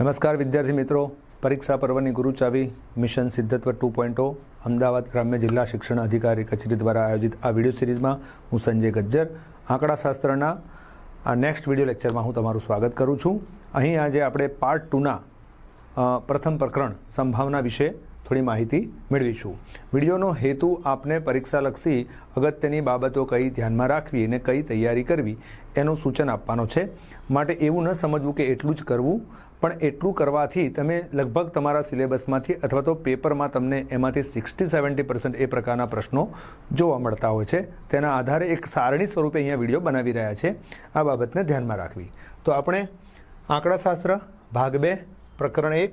નમસ્કાર વિદ્યાર્થી મિત્રો. પરીક્ષા પર્વની ગુરુચાવી મિશન સિદ્ધત્વ ટુ પોઈન્ટ અમદાવાદ ગ્રામ્ય જિલ્લા શિક્ષણ અધિકારી કચેરી દ્વારા આયોજિત આ વીડિયો સિરીઝમાં હું સંજય ગજ્જર. આંકડાશાસ્ત્રના આ નેક્સ્ટ વીડિયો લેક્ચરમાં હું તમારું સ્વાગત કરું છું. અહીં આજે આપણે પાર્ટ ટુના પ્રથમ પ્રકરણ, સંભાવના વિશે થોડી માહિતી મેળવીશું. વિડીયોનો હેતુ આપને પરીક્ષાલક્ષી અગત્યની બાબતો કઈ ધ્યાનમાં રાખવી અને કઈ તૈયારી કરવી એનું સૂચન આપવાનો છે. માટે એવું ન સમજવું કે એટલું જ કરવું, પણ એટલું કરવાથી તમે લગભગ તમારા સિલેબસમાંથી અથવા તો પેપરમાં તમને એમાંથી સિક્સટી સેવન્ટી પર્સન્ટ એ પ્રકારના પ્રશ્નો જોવા મળતા હોય છે. તેના આધારે એક સારણી સ્વરૂપે અહીંયા વીડિયો બનાવી રહ્યા છે. આ બાબતને ધ્યાનમાં રાખવી. તો આપણે આંકડાશાસ્ત્ર, ભાગ બે, પ્રકરણ એક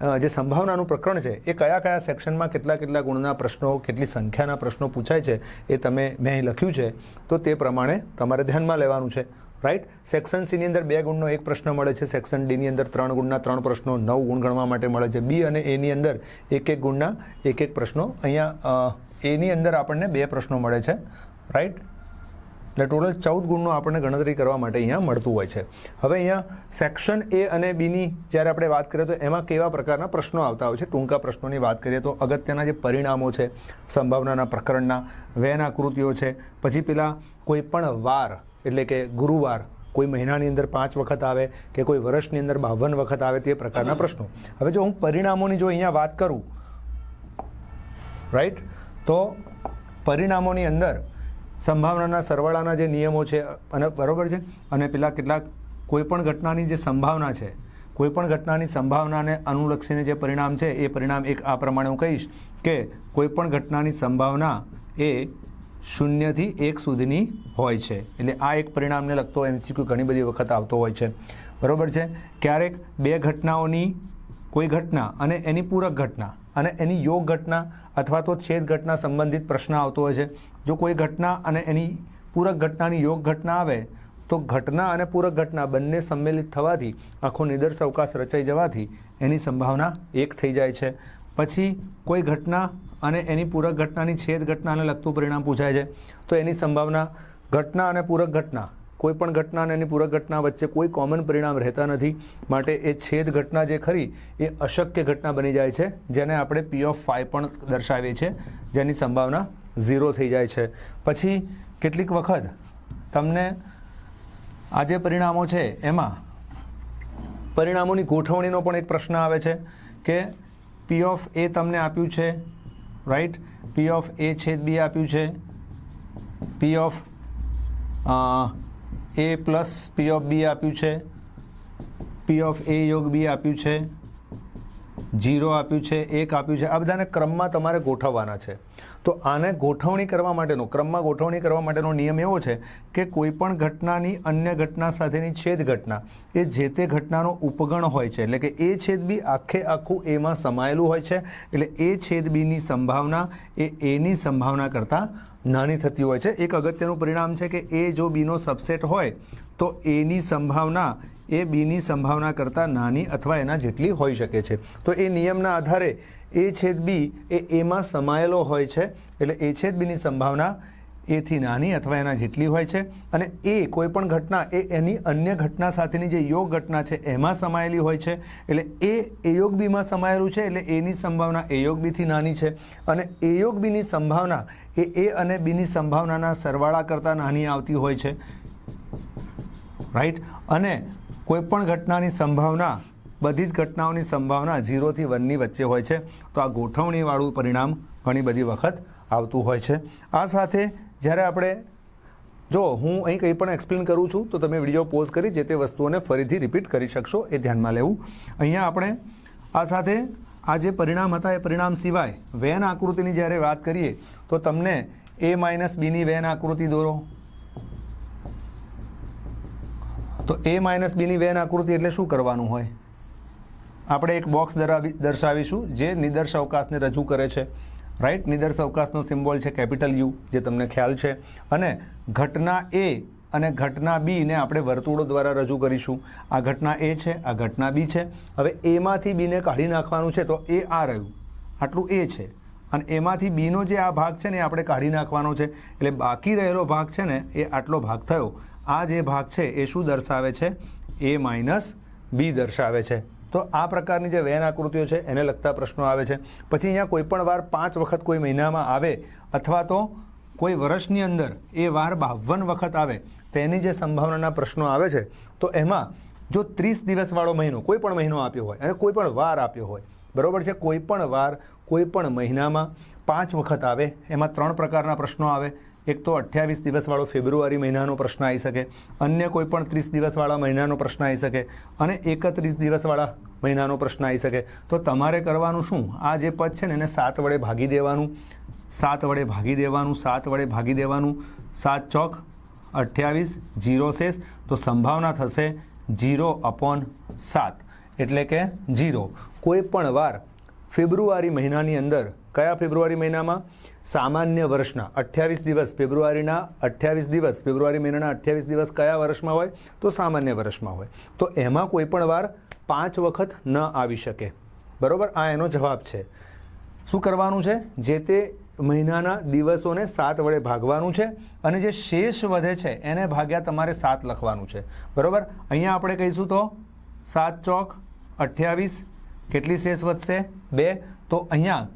જે સંભાવનાનું પ્રકરણ છે, એ કયા કયા સેક્શનમાં કેટલા કેટલા ગુણના પ્રશ્નો, કેટલી સંખ્યાના પ્રશ્નો પૂછાય છે, એ તમે મેં અહીં લખ્યું છે, તો તે પ્રમાણે તમારે ધ્યાનમાં લેવાનું છે. રાઈટ સેક્શન સીની અંદર બે ગુણનો એક પ્રશ્ન મળે છે સેક્શન ડીની અંદર ત્રણ ગુણના ત્રણ પ્રશ્નો, નવ ગુણ ગણવા માટે મળે છે. બી અને એની અંદર એક એક ગુણના એક એક પ્રશ્નો. અહીંયા એની અંદર આપણને બે પ્રશ્નો મળે છે. રાઈટ એટલે ટોટલ ચૌદ ગુણનો આપણને ગણતરી કરવા માટે અહીંયા મળતું હોય છે. હવે અહીંયા સેક્શન એ અને બીની જ્યારે આપણે વાત કરીએ તો એમાં કેવા પ્રકારના પ્રશ્નો આવતા હોય છે? ટૂંકા પ્રશ્નોની વાત કરીએ તો અગત્યના જે પરિણામો છે, સંભાવનાના પ્રકરણના વેન આકૃતિઓ છે, પછી પેલા કોઈ પણ વાર, એટલે કે ગુરુવાર, કોઈ મહિનાની અંદર પાંચ વખત આવે કે કોઈ વર્ષની અંદર બાવન વખત આવે તે પ્રકારના પ્રશ્નો. હવે જો હું પરિણામોની જો અહીંયા વાત કરું રાઈટ તો પરિણામોની અંદર સંભાવનાના સરવાળાના જે નિયમો છે, અને બરોબર છે? અને પેલા કેટલાક કોઈપણ ઘટનાની જે સંભાવના છે, કોઈપણ ઘટનાની સંભાવનાને અનુલક્ષીને જે પરિણામ છે, એ પરિણામ એક આ પ્રમાણે હું કહીશ કે કોઈપણ ઘટનાની સંભાવના એ શૂન્યથી એક સુધીની હોય છે. એટલે આ એક પરિણામને લગતો એમસીક્યુ ઘણી બધી વખત આવતો હોય છે. બરાબર છે? ક્યારેક બે ઘટનાઓની કોઈ ઘટના અને એની પૂરક ઘટના અને એની યોગ ઘટના અથવા તો છેદ ઘટના સંબંધિત પ્રશ્ન આવતો હોય છે. જો કોઈ ઘટના અને એની પૂરક ઘટનાની યોગ ઘટના આવે, તો ઘટના અને પૂરક ઘટના બંને સંમેલિત થવાથી, આખો નિદર્શ અવકાશ રચાઈ જવાથી એની સંભાવના એક થઈ જાય છે. પછી કોઈ ઘટના અને એની પૂરક ઘટનાની છેદ ઘટનાને લગતું પરિણામ પૂછાય છે. તો એની સંભાવના ઘટના અને પૂરક ઘટના કોઈ પણ ઘટના અને એની પૂરક ઘટના વચ્ચે કોઈ કોમન પરિણામ રહેતા નથી. માટે એ છેદ ઘટના જે ખરી, એ અશક્ય ઘટના બની જાય છે, જેને આપણે પી ઓફ ફાઈવ પણ દર્શાવીએ છીએ, જેની સંભાવના ઝીરો થઈ જાય છે. પછી, કેટલીક વખત તમને આ જે પરિણામો છે, એમાં પરિણામોની ગોઠવણીનો પણ એક પ્રશ્ન આવે છે કે પી ઓફ એ તમને આપ્યું છે રાઈટ પી ઓફ એ છેદ બી આપ્યું છે. P of A plus P of B આપ્યું છે. પી ઓફ એ યોગ બી આપ્યું છે. જીરો આપ્યું છે. એક આપ્યું છે. આ બધાને ક્રમમાં તમારે ગોઠવવાના છે. તો આને ગોઠવણી કરવા માટેનો, ક્રમમાં ગોઠવણી કરવા માટેનો નિયમ એવો છે કે કોઈ પણ ઘટનાની અન્ય ઘટના સાથેની છેદ ઘટના, એ જે તે ઘટનાનો ઉપગણ હોય છે, એટલે કે એ છેદ બી આખે આખું એમાં સમાયેલું હોય છે, એટલે એ છેદ બીની સંભાવના એ એની સંભાવના કરતાં નાની થતી હોય છે. એક અગત્યનું પરિણામ છે કે એ જો બીનો સબસેટ હોય, તો એની સંભાવના, એ બીની સંભાવના કરતાં નાની અથવા એના જેટલી હોઈ શકે છે. તો એ નિયમના આધારે એ છેદ બી એ એમાં સમાયેલો હોય છે. એટલે એ છેદ બીની સંભાવના એથી નાની અથવા એના જેટલી હોય છે. અને એ કોઈપણ ઘટના, એ એની અન્ય ઘટના સાથેની જે યોગ ઘટના છે, એમાં સમાયેલી હોય છે. એટલે એ એ યોગ બીમાં સમાયેલું છે, એટલે એની સંભાવના એ યોગ બીથી નાની છે. અને એ યોગ બીની સંભાવના એ એ અને બીની સંભાવનાના સરવાળા કરતાં નાની આવતી હોય છે. રાઈટ અને કોઈપણ ઘટનાની સંભાવના, બધી જ ઘટનાઓની સંભાવના ઝીરોથી વનની વચ્ચે હોય છે. તો આ ગોઠવણીવાળું પરિણામ ઘણી બધી વખત આવતું હોય છે. આ સાથે જ્યારે આપણે, જો હું અહીં કંઈ પણ એક્સપ્લેન કરું છું, તો તમે વીડિયો પોઝ કરી જે તે વસ્તુઓને ફરીથી રિપીટ કરી શકશો એ ધ્યાનમાં લેવું. અહીંયા આપણે આ સાથે આ જે પરિણામ હતા, એ પરિણામ સિવાય વેન આકૃતિની જ્યારે વાત કરીએ, તો તમને એ માઇનસ બીની વેન આકૃતિ દોરો. તો એ માઇનસ બીની વેન આકૃતિ એટલે શું કરવાનું હોય? આપણે એક બોક્સ દરાવી, દર્શાવીશું, જે નિદર્શ અવકાશને રજૂ કરે છે. રાઈટ નિદર્શ અવકાશનો સિમ્બોલ છે કેપિટલ યુ, જે તમને ખ્યાલ છે. અને ઘટના એ અને ઘટના બીને આપણે વર્તુળો દ્વારા રજૂ કરીશું. આ ઘટના એ છે, આ ઘટના બી છે. હવે એમાંથી બીને કાઢી નાખવાનું છે તો એ આ રહ્યું. આટલું એ છે. અને એમાંથી બીનો જે આ ભાગ છે ને એ આપણે કાઢી નાખવાનો છે. એટલે બાકી રહેલો ભાગ છે ને એ આટલો ભાગ થયો. આ જે ભાગ છે એ શું દર્શાવે છે? એ માઇનસ બી દર્શાવે છે. તો આ પ્રકારની જે વેન આકૃતિઓ છે એને લગતા પ્રશ્નો આવે છે. પછી અહીંયા કોઈ પણ વાર પાંચ વખત કોઈ મહિનામાં આવે અથવા તો કોઈ વર્ષની અંદર એ વાર બાવન વખત આવે તેની જે સંભાવનાના પ્રશ્નો આવે છે, તો એમાં જો ત્રીસ દિવસવાળો મહિનો કોઈ પણ મહિનો આપ્યો હોય, અને કોઈ પણ વાર આપ્યો હોય, બરાબર છે? કોઈ પણ વાર, કોઈ પણ મહિનામાં પાંચ વખત આવે, એમાં ત્રણ પ્રકારના પ્રશ્નો આવે. એક તો અઠ્યાવીસ દિવસવાળો ફેબ્રુઆરી મહિનાનો પ્રશ્ન આવી શકે, અન્ય કોઈ પણ ત્રીસ દિવસવાળા મહિનાનો પ્રશ્ન આવી શકે, અને એકત્રીસ દિવસવાળા મહિનાનો પ્રશ્ન આવી શકે. તો તમારે કરવાનું શું? આ જે પદ છે ને, એને સાત વડે ભાગી દેવાનું, સાત વડે ભાગી દેવાનું, સાત વડે ભાગી દેવાનું, સાત ચોક અઠ્યાવીસ, જીરો, શેષ. તો સંભાવના થશે જીરો અપોન સાત. એટલે કે જીરો. કોઈ પણ વાર ફેબ્રુઆરી મહિનાની અંદર, કયા ફેબ્રુઆરી મહિનામાં? સામાન્ય વર્ષના અઠ્યાવીસ દિવસ, ફેબ્રુઆરીના અઠ્યાવીસ દિવસ, ફેબ્રુઆરી મહિનાના અઠ્યાવીસ દિવસ કયા વર્ષમાં હોય? તો સામાન્ય વર્ષમાં હોય. તો એમાં કોઈ પણ વાર પાંચ વખત ન આવી શકે. બરાબર? આ એનો જવાબ છે. શું કરવાનું છે? જે તે મહિનાના દિવસોને સાત વડે ભાગવાનું છે અને જે શેષ વધે છે, એને ભાગ્યા તમારે સાત લખવાનું છે. બરાબર? અહીંયા આપણે કહીશું તો સાત ચોક, અઠ્યાવીસ, કેટલી શેષ વધશે? બે. તો અહીંયા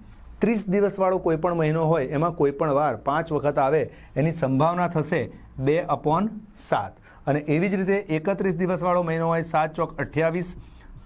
ત્રીસ દિવસવાળો કોઈ પણ મહિનો હોય, એમાં કોઈ પણ વાર પાંચ વખત આવે, એની સંભાવના થશે બે અપોન સાત. અને એવી જ રીતે એકત્રીસ દિવસવાળો મહિનો હોય, સાત ચોક, અઠ્યાવીસ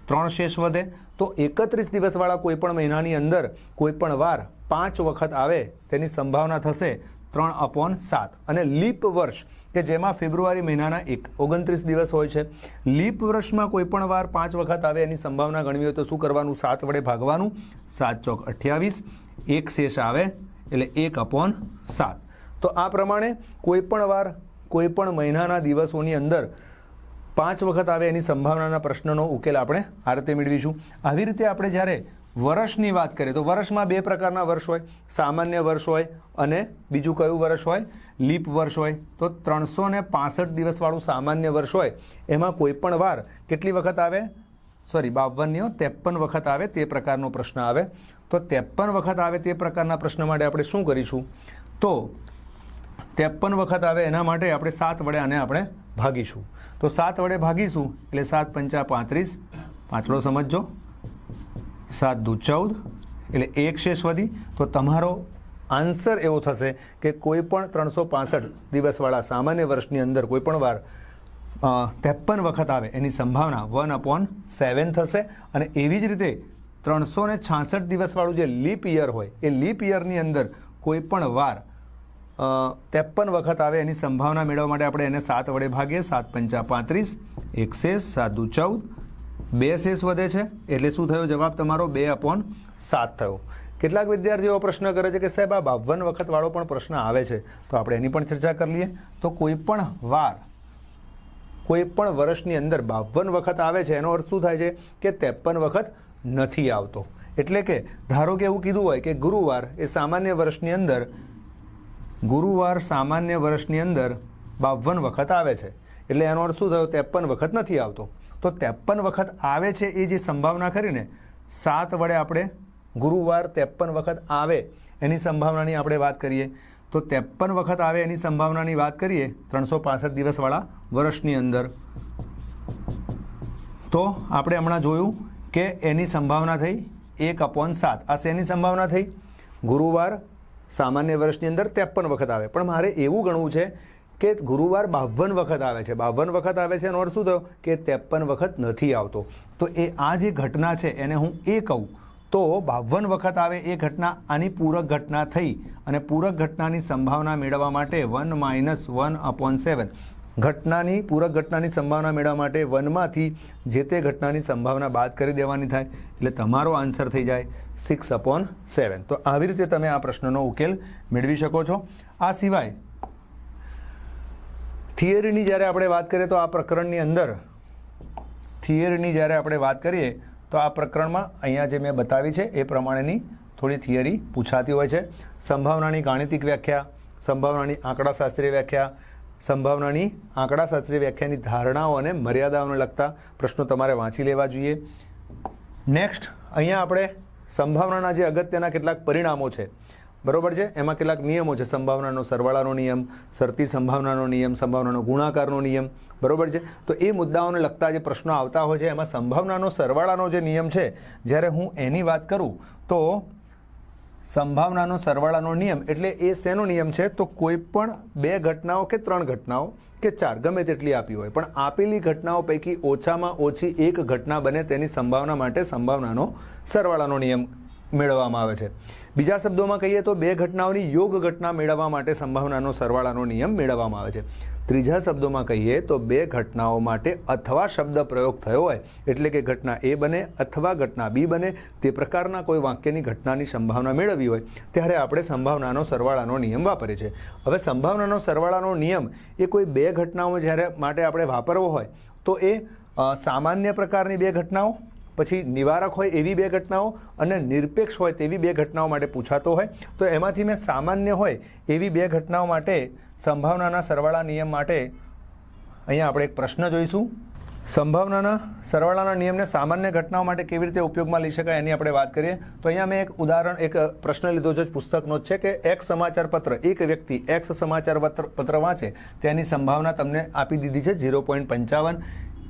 ત્રણ શેષ વધે તો એકત્રીસ દિવસવાળા કોઈપણ મહિનાની અંદર કોઈપણ વાર પાંચ વખત આવે તેની સંભાવના થશે ત્રણ અપોન સાત. અને લીપ વર્ષ, કે જેમાં ફેબ્રુઆરી મહિનાના એક, ઓગણત્રીસ દિવસ હોય છે. લીપ વર્ષમાં કોઈ પણ વાર પાંચ વખત આવે એની સંભાવના ગણવી હોય તો શું કરવાનું? સાત વડે ભાગવાનું. સાત ચોક અઠ્યાવીસ. એક શેષ આવે એટલે એક અપોન સાત. તો આ પ્રમાણે કોઈ પણ વાર, કોઈ પણ મહિનાના દિવસોની અંદર પાંચ વખત આવે એની સંભાવનાના પ્રશ્નનો ઉકેલ આપણે આ રીતે મેળવીશું. આવી રીતે આપણે જ્યારે વર્ષની વાત કરીએ તો વર્ષમાં બે પ્રકારના વર્ષ હોય. સામાન્ય વર્ષ હોય અને બીજું કયું વર્ષ હોય? લીપ વર્ષ હોય. તો ત્રણસો ને પાસઠ દિવસવાળું સામાન્ય વર્ષ હોય. એમાં કોઈ પણ વાર કેટલી વખત આવે? સોરી બાવનની ત્રેપન વખત આવે તે પ્રકારનો પ્રશ્ન આવે. તો ત્રેપન વખત આવે તે પ્રકારના પ્રશ્ન માટે આપણે શું કરીશું? તો ત્રેપન વખત આવે એના માટે આપણે સાત વડે આને આપણે ભાગીશું. તો સાત વડે ભાગીશું, એટલે સાત પંચા પાંત્રીસ. આટલો સમજજો. સાત દુ ચૌદ, એટલે એક શેષ વધી. તો તમારો આન્સર એવો થશે કે કોઈ પણ ત્રણસો પાસઠ દિવસવાળા સામાન્ય વર્ષની અંદર કોઈ પણ વાર ત્રેપન વખત આવે, એની સંભાવના વન અપોન સેવન થશે. અને એવી જ રીતે ત્રણસો ને છાસઠ દિવસવાળું જે લીપ યર હોય, એ લીપ યરની અંદર કોઈ પણ વાર ત્રેપન વખત આવે એની સંભાવના મેળવવા માટે આપણે એને સાત વડે ભાગીએ. સાત પંચા પાંત્રીસ, એક શેષ, સાત દુ ચૌદ. બે શેષ વધે છે, એટલે શું થયો? જવાબ તમારો બે અપોન સાત થયો. કેટલાક વિદ્યાર્થીઓ પ્રશ્ન કરે છે કે સાહેબ, આ બાવન વખતવાળો પણ પ્રશ્ન આવે છે, તો આપણે એની પણ ચર્ચા કરી લઈએ. તો કોઈ પણ વાર, કોઈ પણ વર્ષની અંદર બાવન વખત આવે છે, એનો અર્થ શું થાય છે કે ત્રેપન વખત નથી આવતો. એટલે કે ધારો કે એવું કીધું હોય કે ગુરુવાર એ સામાન્ય વર્ષની અંદર ગુરુવાર સામાન્ય વર્ષની અંદર બાવન વખત આવે છે. એટલે એનો અર્થ શું થયો? ત્રેપન વખત નથી આવતો. તો ત્રેપન વખત આવે છે એ જે સંભાવના કરીને સાત વડે આપણે ગુરુવાર ત્રેપન વખત આવે એની સંભાવનાની આપણે વાત કરીએ. તો ત્રેપન વખત આવે એની સંભાવનાની વાત કરીએ ત્રણસો પાસઠ દિવસવાળા વર્ષની અંદર. તો આપણે હમણાં જોયું કે એની સંભાવના થઈ એક અપોન સાત. આ શેની સંભાવના થઈ? ગુરુવાર સામાન્ય વર્ષની અંદર ત્રેપન વખત આવે. પણ મારે એવું ગણવું છે કે ગુરુવાર બાવન વખત આવે છે. બાવન વખત આવે છે એનો અર્થ શું થયો? કે ત્રેપન વખત નથી આવતો. તો એ આ જે ઘટના છે એને હું એ કહું. તો બાવન વખત આવે એ ઘટના, આની પૂરક ઘટના થઈ અને પૂરક ઘટનાની સંભાવના મેળવવા માટે one minus one upon seven. ઘટનાની, પૂરક ઘટનાની સંભાવના મેળવવા માટે વનમાંથી જે તે ઘટનાની સંભાવના બાદ કરી દેવાની થાય, એટલે તમારો આન્સર થઈ જાય સિક્સ અપોન સેવન તો આવી રીતે તમે આ પ્રશ્નનો ઉકેલ મેળવી શકો છો. આ સિવાય થિયરીની જ્યારે આપણે વાત કરીએ તો આ પ્રકરણની અંદર થિયરીની જ્યારે આપણે વાત કરીએ, તો આ પ્રકરણમાં અહીંયા જે મેં બતાવી છે, એ પ્રમાણેની થોડી થિયરી પૂછાતી હોય છે. સંભાવનાની ગાણિતિક વ્યાખ્યા, સંભાવનાની આંકડાશાસ્ત્રીય વ્યાખ્યા સંભાવનાની આંકડાશાસ્ત્રીય વ્યાખ્યાની ધારણાઓ અને મર્યાદાઓને લગતા પ્રશ્નો તમારે વાંચી લેવા જોઈએ. નેક્સ્ટ અહીંયા આપણે સંભાવનાના જે અગત્યના કેટલાક પરિણામો છે. બરોબર છે? એમાં કેટલાક નિયમો છે. સંભાવનાનો સરવાળાનો નિયમ સરતી સંભાવનાનો નિયમ, સંભાવનાનો ગુણાકારનો નિયમ. બરોબર છે? તો એ મુદ્દાઓને લગતા જે પ્રશ્નો આવતા હોય છે, એમાં સંભાવનાનો સરવાળાનો જે નિયમ છે, જ્યારે હું એની વાત કરું, તો સંભાવનાનો સરવાળાનો નિયમ, એટલે એ શેનો નિયમ છે? તો કોઈ પણ બે ઘટનાઓ કે ત્રણ ઘટનાઓ કે ચાર, ગમે તેટલી આપી હોય, પણ આપેલી ઘટનાઓ પૈકી ઓછામાં ઓછી એક ઘટના બને તેની સંભાવના માટે સંભાવનાનો સરવાળાનો નિયમ મેળવવામાં આવે છે. બીજા શબ્દોમાં કહીએ તો બે ઘટનાઓની યોગ ઘટના મેળવવા માટે સંભાવનાનો સરવાળાનો નિયમ મેળવવામાં આવે છે. ત્રીજા શબ્દોમાં કહીએ તો બે ઘટનાઓ માટે અથવા શબ્દ પ્રયોગ થયો હોય, એટલે કે ઘટના એ બને, અથવા ઘટના બી બને, તે પ્રકારના કોઈ વાક્યની ઘટનાની સંભાવના મેળવવી હોય, ત્યારે આપણે સંભાવનાનો સરવાળાનો નિયમ વાપરીએ છીએ. હવે સંભાવનાનો સરવાળાનો નિયમ એ કોઈ બે ઘટનાઓ જ્યારે માટે આપણે વાપરવો હોય, તો એ સામાન્ય પ્રકારની બે ઘટનાઓ પછી નિવારક હોય એવી બે ઘટનાઓ અને નિરપેક્ષ હોય તેવી બે ઘટનાઓ માટે પૂછાતો હોય. તો એમાંથી મેં સામાન્ય હોય એવી બે ઘટનાઓ માટે સંભાવનાના સરવાળા નિયમ માટે અહીંયા આપણે એક પ્રશ્ન જોઈશું. સંભાવનાના સરવાળાના નિયમને સામાન્ય ઘટનાઓ માટે કેવી રીતે ઉપયોગમાં લઈ શકાય એની આપણે વાત કરીએ. તો અહીંયા મેં એક ઉદાહરણ, એક પ્રશ્ન લીધો છે પુસ્તકનો જ છે કે એક્સ સમાચાર પત્ર, એક વ્યક્તિ એક્સ સમાચાર પત્ર પત્ર વાંચે, તેની સંભાવના તમને આપી દીધી છે ઝીરો પોઈન્ટ પંચાવન.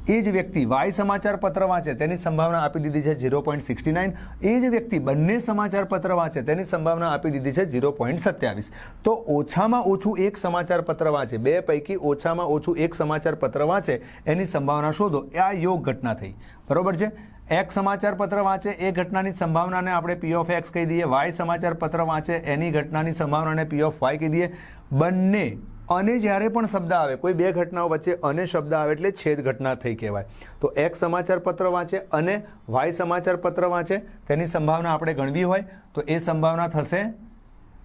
એ જ વ્યક્તિ વાય સમાચાર પત્ર વાંચે તેની સંભાવના આપી દીધી છે ઝીરો પોઈન્ટ સિક્સટી નાઇન. એ જ વ્યક્તિ બંને સમાચાર પત્ર વાંચે તેની સંભાવના આપી દીધી છે ઝીરો પોઈન્ટ સત્યાવીસ. તો ઓછામાં ઓછું એક સમાચાર પત્ર વાંચે, બે પૈકી ઓછામાં ઓછું એક સમાચાર પત્ર વાંચે, એની સંભાવના શોધો. આ યોગ ઘટના થઈ. બરોબર છે? એક સમાચાર પત્ર વાંચે, એ ઘટનાની સંભાવનાને આપણે પી ઓફ એક્સ કહી દઈએ. વાય સમાચાર પત્ર વાંચે, એની ઘટનાની સંભાવનાને પી ઓફ વાય કહી દઈએ. બંને અને જ્યારે પણ શબ્દ આવે, કોઈ બે ઘટનાઓ વચ્ચે અને શબ્દ આવે એટલે છેદ ઘટના થઈ કહેવાય. તો એક સમાચાર પત્ર વાંચે, અને વાય સમાચાર પત્ર વાંચે, તેની સંભાવના આપણે ગણવી હોય, તો એ સંભાવના થશે,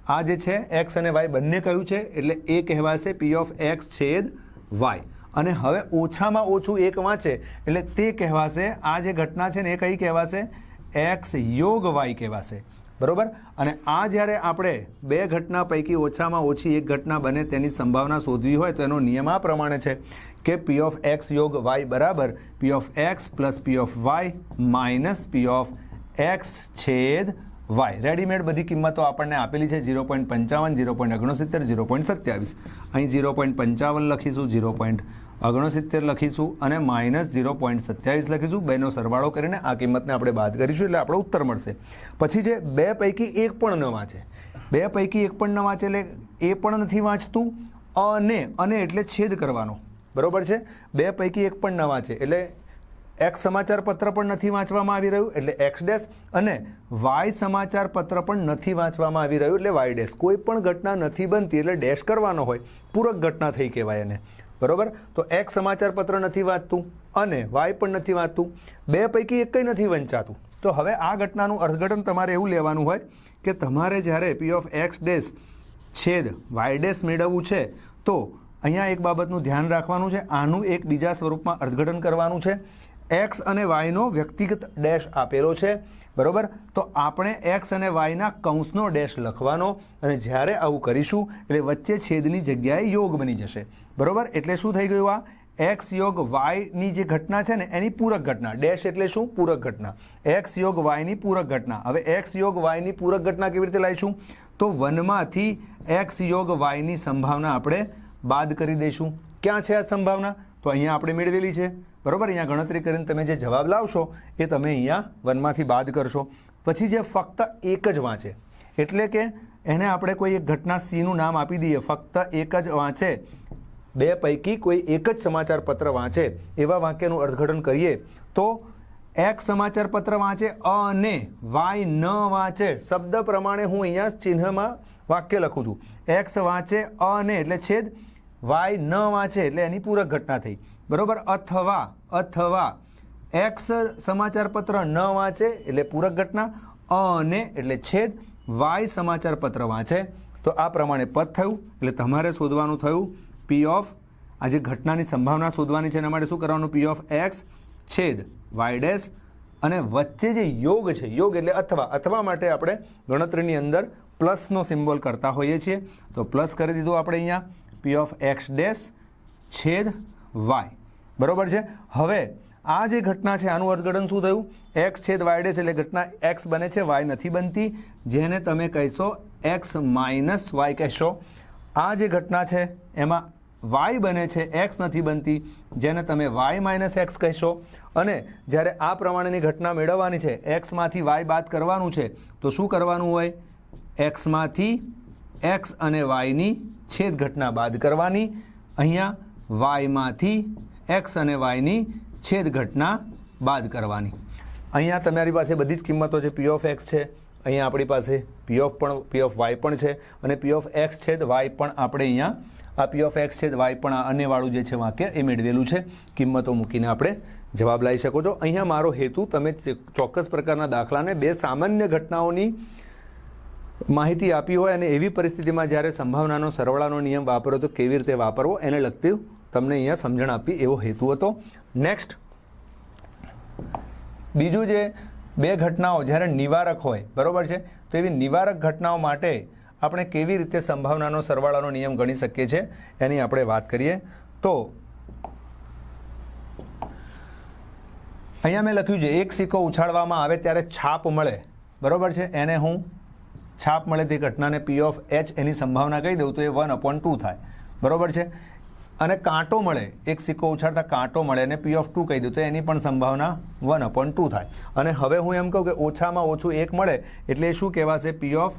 આ જે છે, એક્સ અને વાય બંને કહ્યું છે? એટલે એ કહેવાશે પી ઓફ એક્સ છેદ વાય અને હવે ઓછામાં ઓછું એક વાંચે, એટલે તે કહેવાશે, આ જે ઘટના છે ને એ કઈ કહેવાશે? એક્સ યોગ વાય કહેવાશે. બરોબર? અને આ જ્યારે આપણે બે ઘટના પૈકી ઓછામાં ઓછી એક ઘટના બને તેની સંભાવના શોધવી હોય તો એનો નિયમ આ પ્રમાણે છે કે પી ઓફ એક્સ યોગ વાય બરાબર P of X plus P of Y minus P of X છેદ વાય રેડીમેડ બધી કિંમતો આપણને આપેલી છે ઝીરો પોઈન્ટ પંચાવન, ઝીરો પોઈન્ટ ઓગણસિત્તેર, ઝીરો પોઈન્ટ સત્યાવીસ. અહીં ઝીરો પોઈન્ટ પંચાવન લખીશું, ઝીરો પોઈન્ટ ઓગણસિત્તેર લખીશું અને માઇનસ ઝીરો પોઈન્ટ સત્યાવીસ લખીશું. બેનો સરવાળો કરીને આ કિંમતને આપણે બાદ કરીશું એટલે આપણો ઉત્તર મળશે. પછી જે બે પૈકી એક પણ ન વાંચે. બે પૈકી એક પણ ન વાંચે એટલે એ પણ નથી વાંચતું. અને અને એટલે છેદ કરવાનો. બરાબર છે? બે પૈકી એક પણ ન વાંચે એટલે એક્સ સમાચાર પત્ર પણ નથી વાંચવામાં આવી રહ્યું એટલે એક્સ ડેશ અને વાય સમાચાર પત્ર પણ નથી વાંચવામાં આવી રહ્યું એટલે વાય ડેશ. કોઈ પણ ઘટના નથી બનતી એટલે ડેશ કરવાનો હોય. પૂરક ઘટના થઈ કહેવાય એને. બરોબર? તો એક સમાચાર પત્ર નથી વાંચતું અને વાય પણ નથી વાંચતું. બે પૈકી એક કંઈ નથી વંચાતું. તો હવે આ ઘટનાનું અર્થઘટન તમારે એવું લેવાનું હોય કે તમારે જ્યારે પી ઓફ એક્સ ડેસ છેદ વાય ડેસ મેળવવું છે, તો અહીંયા એક બાબતનું ધ્યાન રાખવાનું છે. આનું એક બીજા સ્વરૂપમાં અર્થઘટન કરવાનું છે. એક્સ અને વાયનો વ્યક્તિગત ડેશ આપેલો છે, બરોબર? તો આપણે એક્સ અને વાયના કૌંસનો ડેશ લખવાનો અને જ્યારે આવું કરીશું, એટલે વચ્ચે છેદની જગ્યાએ યોગ બની જશે. બરોબર? એટલે શું થઈ ગયું આ? એક્સ યોગ વાયની જે ઘટના છે ને, એની પૂરક ઘટના. ડેશ એટલે શું? પૂરક ઘટના. એક્સ યોગ વાયની પૂરક ઘટના. હવે એક્સ યોગ વાયની પૂરક ઘટના કેવી રીતે લાવીશું? તો વનમાંથી એક્સ યોગ વાયની સંભાવના આપણે બાદ કરી દઈશું. ક્યાં છે આ સંભાવના? તો અહીંયા આપણે મેળવેલી છે. બરાબર? અહીંયા ગણતરી કરીને તમે જે જવાબ લાવશો, એ તમે અહીંયા વનમાંથી બાદ કરશો. પછી જે ફક્ત એક જ વાંચે. એટલે કે એને આપણે કોઈ એક ઘટના સીનું નામ આપી દઈએ. ફક્ત એક જ વાંચે. બે પૈકી કોઈ એક જ સમાચાર પત્ર વાંચે. એવા વાક્યનું અર્થઘટન કરીએ, તો એક સમાચાર પત્ર વાંચે અને વાય ન વાંચે. શબ્દ પ્રમાણે હું અહીંયા ચિહ્નમાં વાક્ય લખું છું. એક્સ વાંચે અને, એટલે છેદ વાય ન વાંચે એટલે એની પૂરક ઘટના થઈ. બરાબર? અથવા અથવા, એક્સ સમાચાર પત્ર ન વાંચે એટલે પૂરક ઘટના અને એટલે છેદ, વાય સમાચાર પત્ર વાંચે. તો આ પ્રમાણે પદ થયું, એટલે તમારે શોધવાનું થયું પી ઓફ આ જે ઘટનાની સંભાવના શોધવાની છે એના માટે શું કરવાનું? પી ઓફ એક્સ છેદ વાય ડેશ અને વચ્ચે જે યોગ છે, યોગ એટલે અથવા અથવા માટે આપણે ગણતરીની અંદર પ્લસનો સિમ્બોલ કરતા હોઈએ છીએ. તો પ્લસ કરી દીધું આપણે અહીંયા. પી ઓફ એક્સ ડેશ છેદ વાય બરાબર છે? હવે આ જે ઘટના છે, આનું અર્થઘટન શું થયું? એક્સ છેદ વાય ડેશ એટલે ઘટના એક્સ બને છે વાય નથી બનતી. જેને તમે કહેશો એક્સ માઇનસ વાય કહેશો. આ જે ઘટના છે, એમાં વાય બને છે એક્સ નથી બનતી. જેને તમે વાય માઇનસ એક્સ કહેશો. અને જ્યારે આ પ્રમાણેની ઘટના મેળવવાની છે એક્સમાંથી વાય બાદ કરવાનું છે, તો શું કરવાનું હોય? એક્સમાંથી એક્સ અને વાયની છેદ ઘટના બાદ કરવાની. અહીંયા વાયમાંથી એક્સ અને વાયની છેદ ઘટના બાદ કરવાની. અહીંયા તમારી પાસે બધી જ કિંમતો છે પી ઓફ એક્સ છે. અહીંયા આપણી પાસે પી ઓફ પણ પી ઓફ વાય પણ છે અને પી ઓફ એક્સ છેદ વાય પણ આપણે અહીંયા, આ પી ઓફ એક્સ છેદ વાય પણ આ અન્યવાળું જે છે વાક્ય એ મેળવેલું છે. કિંમતો મૂકીને આપણે જવાબ લાવી શકો છો. અહીંયા મારો હેતુ, તમે ચોક્કસ પ્રકારના દાખલાને બે સામાન્ય ઘટનાઓની માહિતી આપી હોય અને એવી પરિસ્થિતિમાં જ્યારે સંભાવનાનો, સરવાળાનો નિયમ વાપરો, તો કેવી રીતે વાપરવો એને લગતી તમને અહીંયા સમજણ આપી એવો હેતુ હતો. નેક્સ્ટ બીજું જે બે ઘટનાઓ, જ્યારે નિવારક હોય, બરાબર છે? તો એવી નિવારક ઘટનાઓ માટે આપણે કેવી રીતે સંભાવનાનો, સરવાળાનો નિયમ ગણી શકીએ છીએ? એની આપણે વાત કરીએ. તો અહીંયા મેં લખ્યું છે, એક સિક્કો ઉછાળવામાં આવે ત્યારે છાપ મળે. બરાબર છે? એને હું છાપ મળે તે ઘટનાને પી ઓફ એચ એની સંભાવના કહી દઉં તો એ વન અપોન ટુ થાય. બરોબર છે? અને કાંટો મળે, એક સિક્કો ઉછાળતા કાંટો મળે અને પી ઓફ ટુ કહી દઉં તો એની પણ સંભાવના વન અપોન ટુ થાય. અને હવે હું એમ કહું કે ઓછામાં ઓછું એક મળે એટલે શું કહેવાશે? પી ઓફ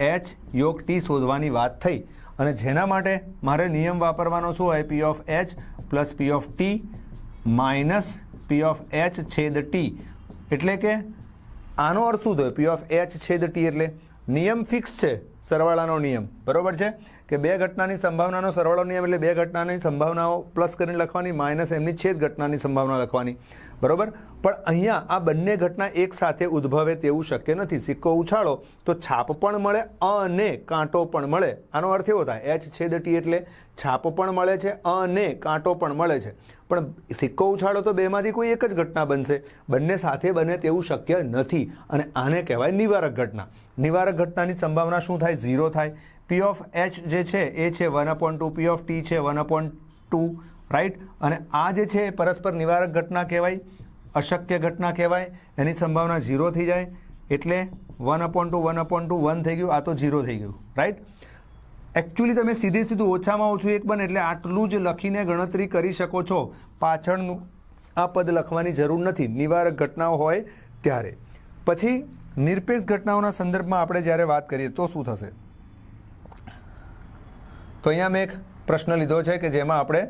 એચ યોગ ટી શોધવાની વાત થઈ. અને જેના માટે મારે નિયમ વાપરવાનો શું હોય? P of H plus P of T minus P of H છેદ ટી એટલે કે આનો અર્થ શું થયો? પી ઓફ એચ છેદ ટી એટલે નિયમ ફિક્સ છે, સરવાળાનો નિયમ. બરોબર છે? કે બે ઘટનાની સંભાવનાનો સરવાળો નિયમ એટલે બે ઘટનાની સંભાવનાઓ પ્લસ કરીને લખવાની, માઇનસ એમની છેદ ઘટનાની સંભાવના લખવાની. બરોબર? પણ અહીંયા આ બંને ઘટના એક સાથે ઉદ્ભવે તેવું શક્ય નથી. સિક્કો ઉછાળો તો છાપ પણ મળે અને કાંટો પણ મળે. આનો અર્થ એવો થાય એચ છેદ ટી એટલે છાપ પણ મળે છે અને કાંટો પણ મળે છે. પણ સિક્કો ઉછાળો તો બેમાંથી કોઈ એક જ ઘટના બનશે. બંને સાથે બને તેવું શક્ય નથી. અને આને કહેવાય નિવારક ઘટના. નિવારક ઘટનાની સંભાવના શું થાય? ઝીરો થાય. પી ઓફ એચ જે છે, એ છે one upon two. P of T છે વન અપોન ટુ. રાઈટ અને આ જે છે એ પરસ્પર નિવારક ઘટના કહેવાય, અશક્ય ઘટના કહેવાય, એની સંભાવના ઝીરો થઈ જાય, એટલે one upon two one upon two one થઈ ગયું, આ તો ઝીરો થઈ ગયું. રાઈટ એકચ્યુઅલી તમે સીધે સીધું ઓછામાં ઓછું એક બને એટલે આટલું જ લખીને ગણતરી કરી શકો છો. પાછળનું આ પદ લખવાની જરૂર નથી. નિવારક ઘટનાઓ હોય ત્યારે. પછી નિરપેક્ષ ઘટનાઓના સંદર્ભમાં આપણે જ્યારે વાત કરીએ તો શું થશે? તો અહીંયા મેં એક પ્રશ્ન લીધો છે કે જેમાં આપણે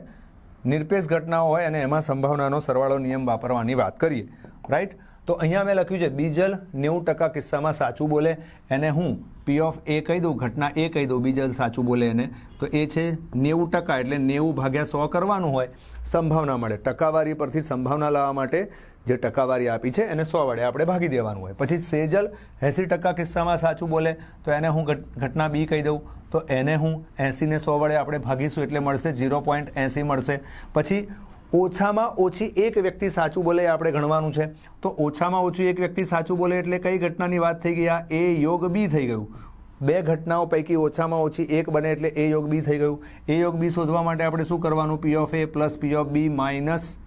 નિરપેક્ષ ઘટનાઓ હોય અને એમાં સંભાવનાનો સરવાળો નિયમ વાપરવાની વાત કરીએ. રાઈટ તો અહીંયા મેં લખ્યું છે, બીજલ નેવું ટકા કિસ્સામાં સાચું બોલે, એને હું પી ઓફ એ કહી દઉં, ઘટના એ કહી દઉં, બીજલ સાચું બોલે એને. તો એ છે નેવું ટકા, એટલે નેવું ભાગ્યા સો કરવાનું હોય, સંભાવના મળે. ટકાવારી પરથી સંભાવના લાવવા માટે જે ટકાવારી આપી છે, એને સો વડે આપણે ભાગી દેવાનું હોય. પછી સેજલ એંસી ટકા કિસ્સામાં સાચું બોલે, તો એને હું ઘટ- ઘટના બી કહી દઉં, તો એને હું એંસીને સો વડે આપણે ભાગીશું એટલે મળશે ઝીરો પોઈન્ટ એંસી મળશે. પછી ઓછામાં ઓછી એક વ્યક્તિ સાચું બોલે આપણે ગણવાનું છે. તો ઓછામાં ઓછું એક વ્યક્તિ સાચું બોલે એટલે કઈ ઘટનાની વાત થઈ ગઈ? આ એ યોગ બી થઈ ગયું. બે ઘટનાઓ પૈકી ઓછામાં ઓછી એક બને એટલે એ યોગ બી થઈ ગયું. એ યોગ બી શોધવા માટે આપણે શું કરવાનું? P of A plus P of B minus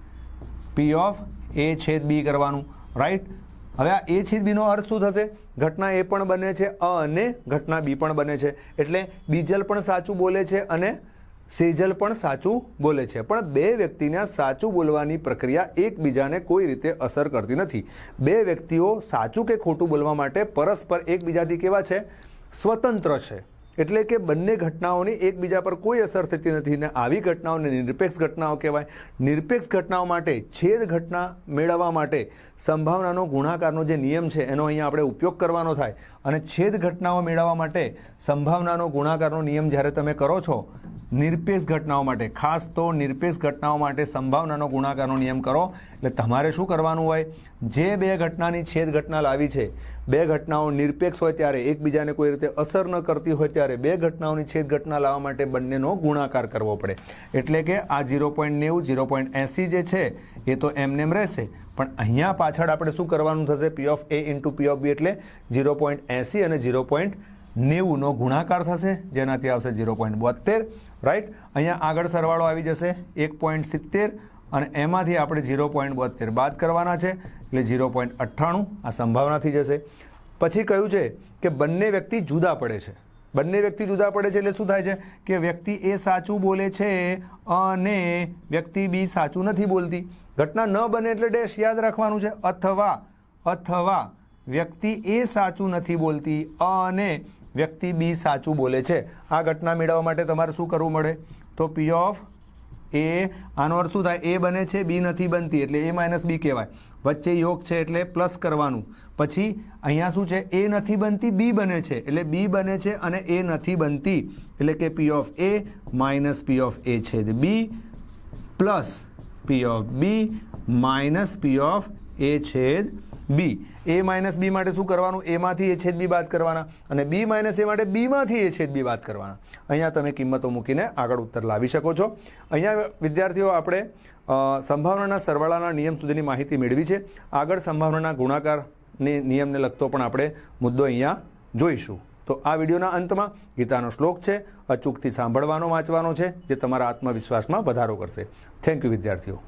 P of A છેદ બી કરવાનું રાઈટ હવે આ એ છેદ બીનો અર્થ શું થશે? ઘટના એ પણ બને છે અ અને ઘટના બી પણ બને છે. એટલે બીજલ પણ સાચું બોલે છે અને સેજલ પણ સાચું બોલે છે. પણ બે વ્યક્તિને સાચું બોલવાની પ્રક્રિયા એકબીજાને કોઈ રીતે અસર કરતી નથી. બે વ્યક્તિઓ સાચું કે ખોટું બોલવા માટે પરસ્પર એકબીજાથી કેવા છે? સ્વતંત્ર છે. એટલે કે બંને ઘટનાઓની એકબીજા પર કોઈ અસર થતી નથી ને આવી ઘટનાઓને નિરપેક્ષ ઘટનાઓ કહેવાય. નિરપેક્ષ ઘટનાઓ માટે છેદ ઘટના મેળવવા માટે સંભાવનાનો ગુણાકારનો જે નિયમ છે, એનો અહીંયા આપણે ઉપયોગ કરવાનો થાય. અને છેદ ઘટનાઓ મેળવવા માટે સંભાવનાનો ગુણાકારનો નિયમ જ્યારે તમે કરો છો, નિરપેક્ષ ઘટનાઓ માટે, ખાસ તો નિરપેક્ષ ઘટનાઓ માટે સંભાવનાનો ગુણાકારનો નિયમ કરો એટલે તમારે શું કરવાનું હોય? જે બે ઘટનાની છેદ ઘટના લાવી છે, બે ઘટનાઓ નિરપેક્ષ હોય ત્યારે એકબીજાને કોઈ રીતે અસર ન કરતી હોય ત્યારે બે ઘટનાઓની છેદ ઘટના લાવવા માટે બંનેનો ગુણાકાર કરવો પડે. એટલે કે આ ઝીરો પોઈન્ટ નેવું, ઝીરો પોઈન્ટ એંસી જે છે, એ તો એમનેમ રહેશે. પણ અહીંયા પાછળ આપણે શું કરવાનું થશે? P of A into P of B એટલે ઝીરો પોઈન્ટ એંસી અને ઝીરો પોઈન્ટ નેવુંનો ગુણાકાર થશે. જેનાથી આવશે ઝીરો પોઈન્ટ બોતેર રાઈટ અહીંયા આગળ સરવાળો આવી જશે. એક પોઈન્ટ સિત્તેર અને એમાંથી આપણે ઝીરો પોઈન્ટ બોતેર બાદ કરવાના છે, એટલે ઝીરો પોઈન્ટ અઠ્ઠાણું આ સંભાવનાથી જશે. પછી કહ્યું છે કે બંને વ્યક્તિ જુદા પડે છે. બંને વ્યક્તિ જુદા પડે છે એટલે શું થાય છે કે વ્યક્તિ એ સાચું બોલે છે અને વ્યક્તિ બી સાચું નથી બોલતી. ઘટના ન બને એટલે ડેશ યાદ રાખવાનું છે. અથવા અથવા વ્યક્તિ એ સાચું નથી બોલતી અને વ્યક્તિ બી સાચું બોલે છે. આ ઘટના મેળવવા માટે તમારે શું કરવું મળે? તો પી ઓફ એ, આનો અર્થ શું થાય? એ બને છે, બી નથી બનતી, એટલે એ માઇનસ બી કહેવાય. વચ્ચે યોગ છે એટલે પ્લસ કરવાનું. પછી અહીંયા શું છે? એ નથી બનતી, બી બને છે. એટલે બી બને છે અને એ નથી બનતી. એટલે કે P of A minus P of A છે. B plus P of B minus P of A છેદ બી. એ માઇનસ બી માટે શું કરવાનું? એમાંથી એ છેદ બી બાદ કરવાના. અને બી માઇનસ એ માટે બીમાંથી એ છેદ બી બાદ કરવાના. અહીંયા તમે કિંમતો મૂકીને આગળ ઉત્તર લાવી શકો છો. અહીંયા વિદ્યાર્થીઓ, આપણે સંભાવનાના સરવાળાના નિયમ સુધીની માહિતી મેળવી છે. આગળ સંભાવનાના ગુણાકારની નિયમને લગતો પણ આપણે મુદ્દો અહીંયા જોઈશું. તો આ વિડીયોના અંતમાં ગીતાનો શ્લોક છે. અચૂકથી સાંભળવાનો, વાંચવાનો છે, જે તમારા આત્મવિશ્વાસમાં વધારો કરશે. થેન્ક યુ વિદ્યાર્થીઓ.